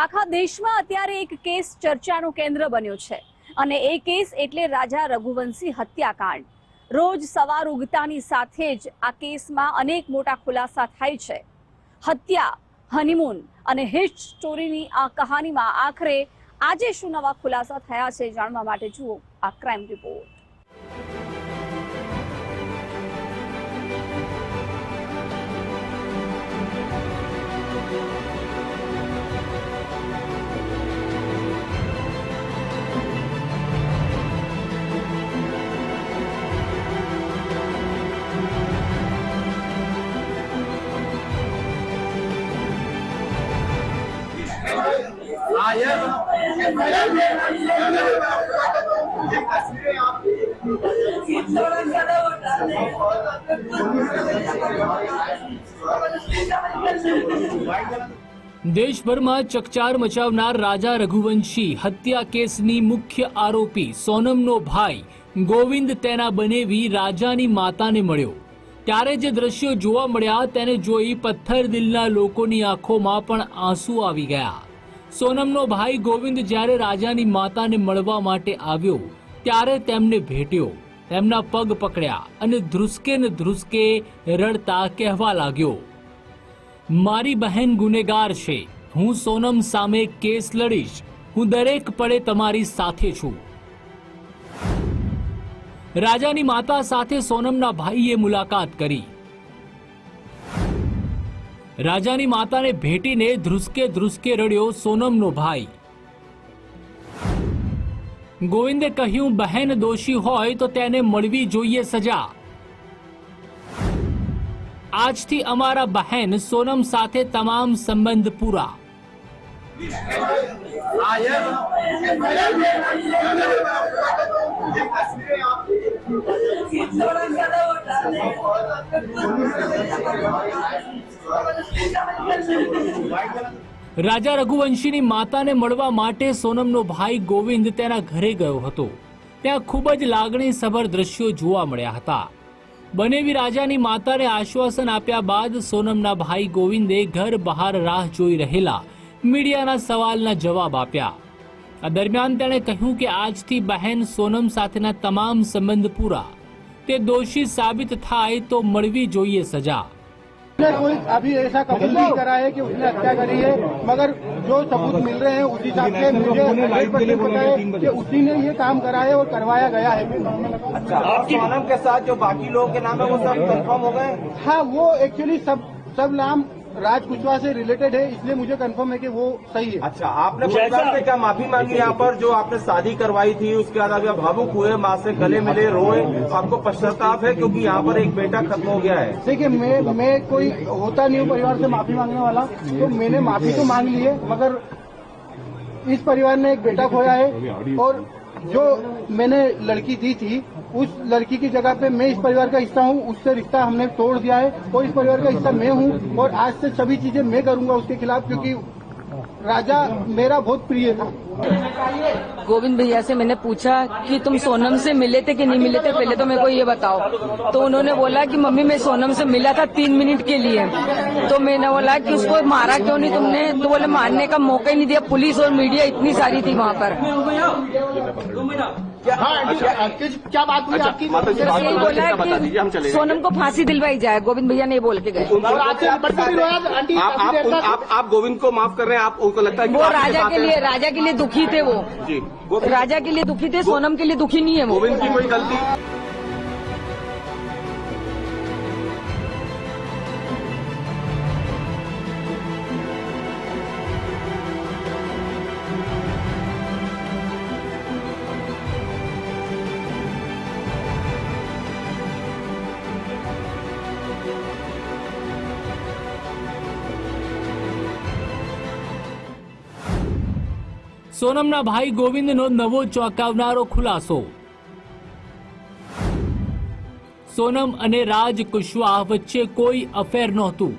આખા દેશમાં અત્યારે એક કેસ ચર્ચાનું કેન્દ્ર બન્યો છે અને એ કેસ એટલે રાજા રઘુવંશી હત્યાકાંડ. રોજ સવાર ઉગતાની સાથે જ આ કેસમાં અનેક મોટા ખુલાસા થાય છે. હત્યા, હનીમૂન અને હિટ સ્ટોરીની આ કહાનીમાં આખરે આજે શું નવા ખુલાસા થયા છે જાણવા માટે જુઓ આ ક્રાઇમ રિપોર્ટ. દેશભરમાં ચકચાર મચાવનાર રાજા રઘુવંશી હત્યા કેસની મુખ્ય આરોપી સોનમનો ભાઈ ગોવિંદ તેના બનેવી રાજાની માતાને મળ્યો. ત્યારે જે દ્રશ્યો જોવા મળ્યા તેને જોઈ પથ્થર દિલના લોકોની આંખોમાં પણ આંસુ આવી ગયા. સોનમનો ભાઈ ગોવિંદ જ્યારે રાજાની માતાને મળવા માટે આવ્યો ત્યારે તેમને ભેટ્યો. તેમના પગ પકડ્યા અને ધ્રુસકે ને ધ્રુસકે રડતા કહેવા લાગ્યો, મારી બહેન ગુનેગાર છે. હું સોનમ સામે કેસ લડીશ. હું દરેક પળે તમારી સાથે છું. રાજાની માતા સાથે સોનમના ભાઈએ મુલાકાત કરી. રાજાની માતાને ભેટીને ધ્રુસકે ધ્રુસકે રડ્યો સોનમનો ભાઈ. ગોવિંદે કહ્યું, બહેન દોષી હોય તો તેને મળવી જોઈએ સજા. આજથી અમારા બહેન સોનમ સાથે તમામ સંબંધ પૂરા. રાજા રઘુવંશીની માતાને મળવા માટે સોનમનો ભાઈ ગોવિંદ તેના ઘરે ગયો હતો. ત્યાં ખૂબ જ લાગણીસભર દ્રશ્યો જોવા મળ્યા હતા. બનેવી રાજાની માતાને આશ્વાસન આપ્યા બાદ સોનમના ભાઈ ગોવિંદે ઘર બહાર રાહ જોઈ રહેલા મીડિયાના સવાલના જવાબ આપ્યા. આ દરમિયાન તેણે કહ્યું કે આજથી બહેન સોનમ સાથેના તમામ સંબંધ પૂરા. તે દોષી સાબિત થાય તો મળવી જોઈએ સજા. उसने कोई अभी ऐसा कबूल नहीं करा है कि उसने हत्या करी है मगर जो सबूत मिल रहे हैं उस हिसाब से मुझे 100% पता है कि उसी ने ये काम करा है और करवाया गया है। अच्छा आपकी के साथ जो बाकी लोगों के नाम है वो सब कन्फर्म हो गए? हाँ वो एक्चुअली सब सब नाम राज कुशवाहा से रिलेटेड है इसलिए मुझे कंफर्म है कि वो सही है। अच्छा आपने परिवार से क्या माफ़ी मांगी यहाँ पर जो आपने शादी करवाई थी उसके बाद अभी आप भावुक हुए माँ से गले मिले रोए आपको पश्चाताप है क्योंकि यहाँ पर एक बेटा खत्म हो गया है? देखिए मैं मैं कोई होता नहीं हूँ परिवार से माफ़ी मांगने वाला तो मैंने माफ़ी तो मांग ली है मगर इस परिवार ने एक बेटा खोया है और जो मैंने लड़की दी थी, उस लड़की की जगह पे मैं इस परिवार का हिस्सा हूँ, उससे रिश्ता हमने तोड़ दिया है और इस परिवार का हिस्सा मैं हूँ और आज से सभी चीज़ें मैं करूँगा उसके खिलाफ क्योंकि राजा मेरा बहुत प्रिय था। गोविंद भैया से मैंने पूछा कि तुम सोनम से मिले थे कि नहीं मिले थे? पहले तो मेरे को ये बताओ। तो उन्होंने बोला कि मम्मी, मैं सोनम से मिला था तीन मिनट के लिए। तो मैंने बोला कि उसको मारा क्यों नहीं तुमने? तो बोले, मारने का मौका ही नहीं दिया। पुलिस और मीडिया इतनी सारी थी वहाँ पर। क्या बात हुई आपकी? सिर्फ़ यही बोला कि सोनम को फांसी दिलवाई जाए गोविंद भैया नहीं बोल के गए। आप आप उन- आप आप गोविंद को माफ़ कर रहे हैं आप उनको लगता है वो राजा के लिए राजा के लिए दुखी थे वो। वो राजा के लिए दुखी थे सोनम के लिए दुखी नहीं है वो। गोविंद की कोई गलती સોનમના ભાઈ ગોવિંદનો નવો ચોંકાવનારો ખુલાસો. સોનમ અને રાજ કુશવાહ વચ્ચે કોઈ અફેર નહોતું.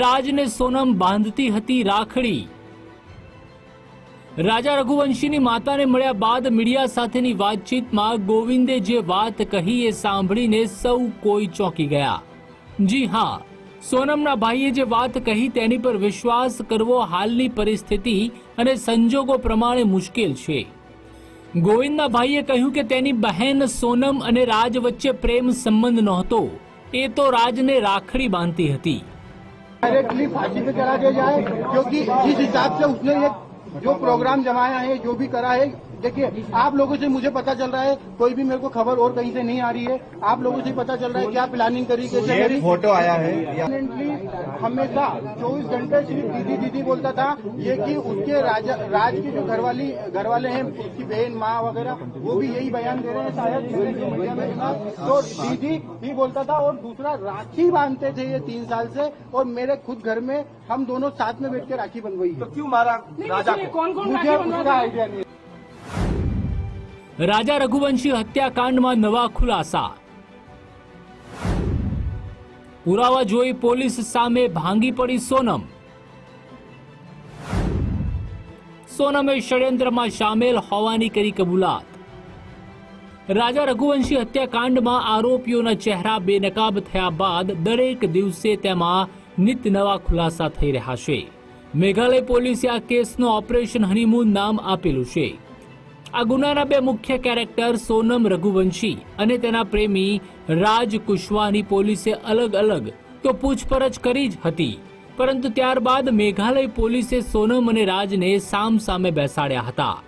રાજને સોનમ બાંધતી હતી રાખડી. રાજા રઘુવંશીની માતાને મળ્યા બાદ મીડિયા સાથેની વાતચીતમાં ગોવિંદે જે વાત કહી એ સાંભળીને સૌ કોઈ ચોંકી ગયા. જી હા સોનમના ભાઈએ જે વાત કહી તેની પર વિશ્વાસ કરવો હાલની પરિસ્થિતિ અને સંજોગો પ્રમાણે મુશ્કેલ છે ગોવિંદના ભાઈએ કહ્યું કે તેની બહેન સોનમ અને રાજ વચ્ચે પ્રેમ સંબંધ નહોતો એ તો રાજને રાખડી બાંધતી હતી डायरेक्टली फांसी पे चढ़ा दिया जाए क्योंकि जिस हिसाब से उसने ये जो प्रोग्राम जमाया है जो भी करा है देखिए आप लोगों से मुझे पता चल रहा है कोई भी मेरे को खबर और कहीं से नहीं आ रही है आप लोगों से पता चल रहा है क्या प्लानिंग करी कैसे करी। फ़ोटो आया है हमेशा 24 घंटे सिर्फ़ दीदी दीदी बोलता था ये कि उसके राजा राज की जो घरवाली घर वाले हैं उसकी बहन माँ वगैरह वो भी यही बयान दे रहे हैं शायद तो दीदी भी बोलता था और दूसरा राखी बांधते थे ये तीन साल से और मेरे खुद घर में हम दोनों साथ में बैठ के राखी बंधवाई है क्यों मारा राजा को मुझे उसका आइडिया नहीं है। રાજા રઘુવંશી હત્યાકાંડમાં નવા ખુલાસા પુરાવા જોઈ પોલીસ સામે ભાંગી પડી સોનમ સોનમે ષડયંત્રમાં સામેલ હોવાની કરી કબૂલાત રાજા રઘુવંશી હત્યાકાંડમાં આરોપીઓના ચહેરા બેનકાબ થયા બાદ દરેક દિવસે તેમાં નિત નવા ખુલાસા થઈ રહ્યા છે. મેઘાલય પોલીસે આ કેસનો ઓપરેશન હનીમૂન નામ આપેલું છે. આ ગુનાના બે મુખ્ય કેરેક્ટર સોનમ રઘુવંશી અને તેના પ્રેમી રાજ કુશવાની પોલીસે અલગ અલગ તો પૂછપરછ કરી જ હતી. પરંતુ ત્યારબાદ મેઘાલય પોલીસે સોનમ અને રાજને સામ સામે બેસાડ્યા હતા.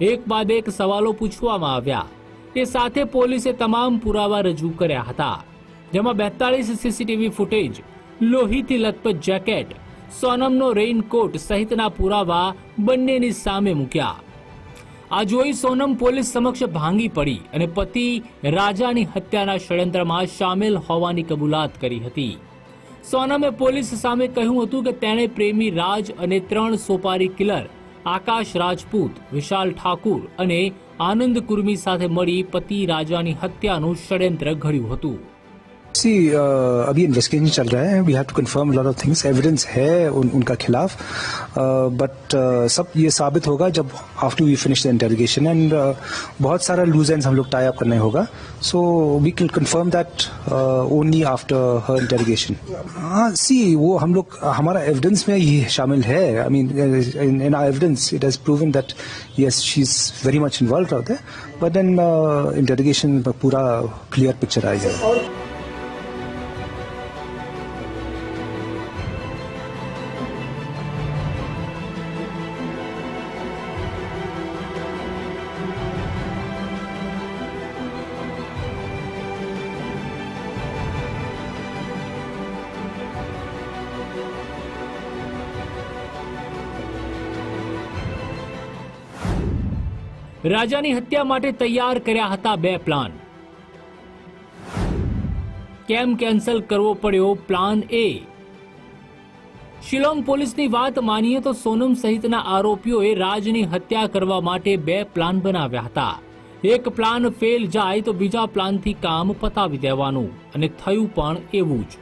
એક બાદ એક સવાલો પૂછવામાં આવ્યા. તે સાથે પોલીસે તમામ પુરાવા રજૂ કર્યા હતા. જેમાં બેતાળીસ સીસીટીવી ફૂટેજ લોહીથી લથપથ જેકેટ, સોનમનો રેઇનકોટ સહિતના પુરાવા બંનેની સામે મૂક્યા. આ જોઈ સોનમ પોલીસ સમક્ષ ભાંગી પડી અને પતિ રાજાની હત્યાના ષડયંત્રમાં સામેલ હોવાની કબૂલાત કરી હતી. સોનમે પોલીસ સામે કહ્યું હતું કે તેણે પ્રેમી રાજ અને ત્રણ સોપારી કિલર, આકાશ રાજપૂત, વિશાલ ઠાકુર અને આનંદ કુર્મી સાથે મળી પતિ રાજાની હત્યાનું ષડયંત્ર ઘડ્યું હતું. सी uh, अभी इन्वेस्टिगेशन चल रहा है. We have to confirm lot of things evidence है उन, उनका खिलाफ. बट uh, uh, सब ये साबित होगा जब after we finish the interrogation and बहुत सारा लूज एंड हम लोग टाई अप करने होगा. So we can confirm that only after her interrogation हाँ सी वो हम लोग हमारा एविडेंस में ये शामिल है. I mean in our evidence it has proven that yes she is very much involve out but then interrogation पूरा क्लियर पिक्चर आई રાજાની હત્યા માટે તૈયાર કર્યા હતા બે પ્લાન. કેમ કેન્સલ કરવો પડ્યો પ્લાન એ? શિલોંગ પોલીસની વાત માનીએ તો સોનમ સહિતના આરોપીઓએ રાજની હત્યા કરવા માટે બે પ્લાન બનાવ્યા હતા. એક પ્લાન ફેલ જાય તો બીજા પ્લાનથી કામ પતાવી દેવાનું અને થયું પણ એવું જ.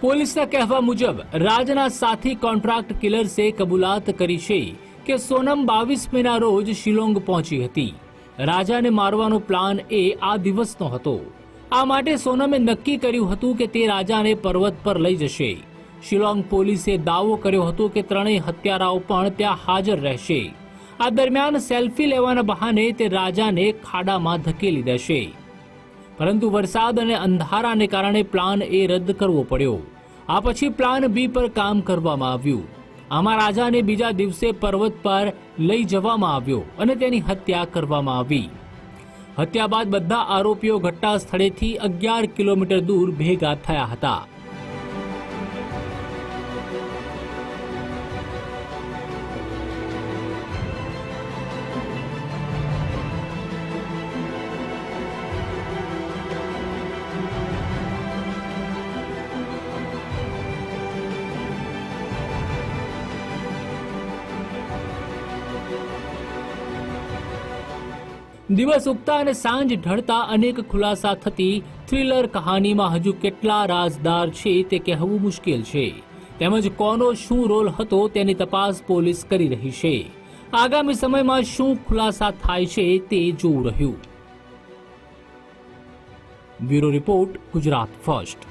પોલીસના કહેવા મુજબ, રાજના સાથી કોન્ટ્રાક્ટ કિલર્સે કબૂલાત કરી છે. કે સોનમ બાવીસ મેના રોજ શિલોંગ પહોંચી હતી. રાજાને મારવાનો પ્લાન એ આ દિવસનો હતો. આ માટે સોનમે નક્કી કર્યું હતું કે તે રાજાને પર્વત પર લઈ જશે. શિલોંગ પોલીસે દાવો કર્યો હતો કે ત્રણેય હત્યારાઓ પણ ત્યાં હાજર રહેશે. આ દરમિયાન સેલ્ફી લેવાના બહાને તે રાજાને ખાડામાં ધકેલી દેશે. પરંતુ વરસાદ અને અંધારાને કારણે પ્લાન એ રદ કરવો પડ્યો. આ પછી પ્લાન બી પર કામ કરવામાં આવ્યું. આમાં રાજાને બીજા દિવસે પર્વત પર લઈ જવામાં આવ્યો અને તેની હત્યા કરવામાં આવી. હત્યા બાદ બધા આરોપીઓ ઘટના સ્થળેથી અગિયાર કિલોમીટર દૂર ભેગા થયા હતા. દિવસ ઉગતા અને સાંજ ઢળતા અનેક ખુલાસા થતી થ્રિલર કહાનીમાં હજુ કેટલા રાજદાર છે તે કહેવું મુશ્કેલ છે. તેમજ કોનો શું રોલ હતો તેની તપાસ પોલીસ કરી રહી છે. આગામી સમયમાં શું ખુલાસા થાય છે તે જોવું રહ્યું. Bureau report Gujarat first.